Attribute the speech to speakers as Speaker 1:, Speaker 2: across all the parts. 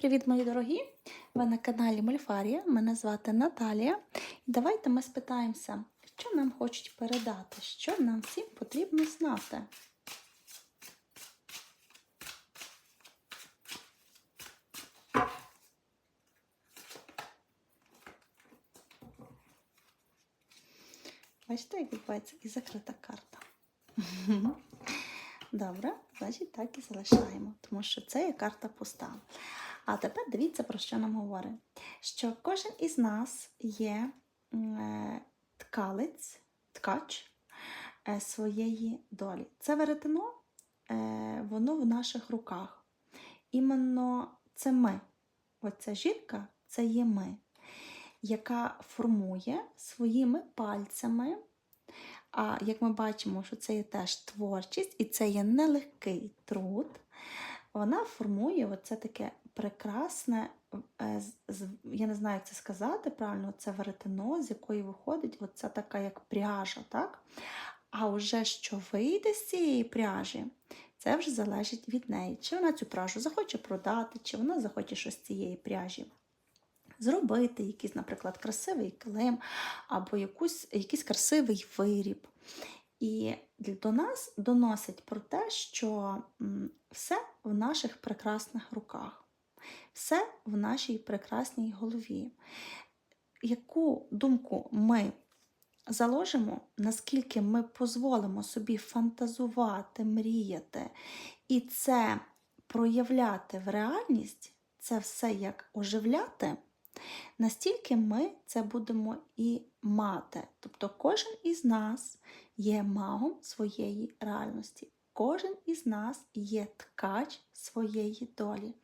Speaker 1: Привіт, мої дорогі! Ви на каналі Мольфарія. Мене звати Наталія. І давайте ми спитаємося, що нам хочуть передати, що нам всім потрібно знати. Бачите, як відбувається і закрита карта. Добре, значить так і залишаємо, тому що це є карта пуста. А тепер дивіться, про що нам говорить. Що кожен із нас є е, ткалець, ткач е, своєї долі. Це веретено, е, воно в наших руках. Іменно це ми. Оця жінка це є ми, яка формує своїми пальцями. А як ми бачимо, що це є теж творчість, і це є нелегкий труд, вона формує оце таке прекрасне, е, я не знаю, як це сказати правильно, це веретено, з якої виходить оця така як пряжа, так? А вже що вийде з цієї пряжі, це вже залежить від неї. Чи вона цю пряжу захоче продати, чи вона захоче щось з цієї пряжі зробити, якийсь, наприклад, красивий килим або якусь, якийсь красивий виріб. І до нас доносить про те, що все в наших прекрасних руках, все в нашій прекрасній голові. Яку думку ми заложимо, наскільки ми дозволимо собі фантазувати, мріяти і це проявляти в реальність, це все як оживляти, настільки ми це будемо і мати. Тобто кожен із нас є магом своєї реальності. Кожен із нас є ткач своєї долі.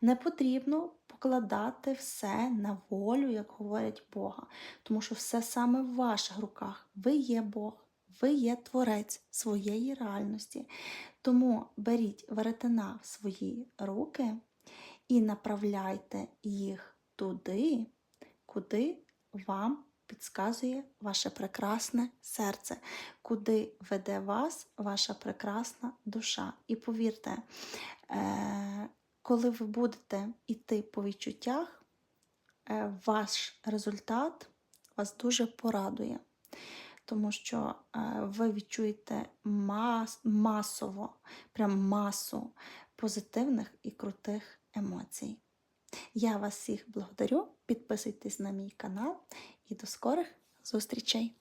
Speaker 1: Не потрібно покладати все на волю, як говорять Бога, тому що все саме в ваших руках. Ви є Бог, ви є творець своєї реальності. Тому беріть веретена в свої руки і направляйте їх туди, куди вам підказує ваше прекрасне серце, куди веде вас ваша прекрасна душа. І повірте, е, коли ви будете йти по відчуттях, е, ваш результат вас дуже порадує. Тому що е, ви відчуєте мас, масово, прям масу позитивних і крутих емоцій. Я вас всіх благодарю. Підписуйтесь на мій канал і до скорих зустрічей!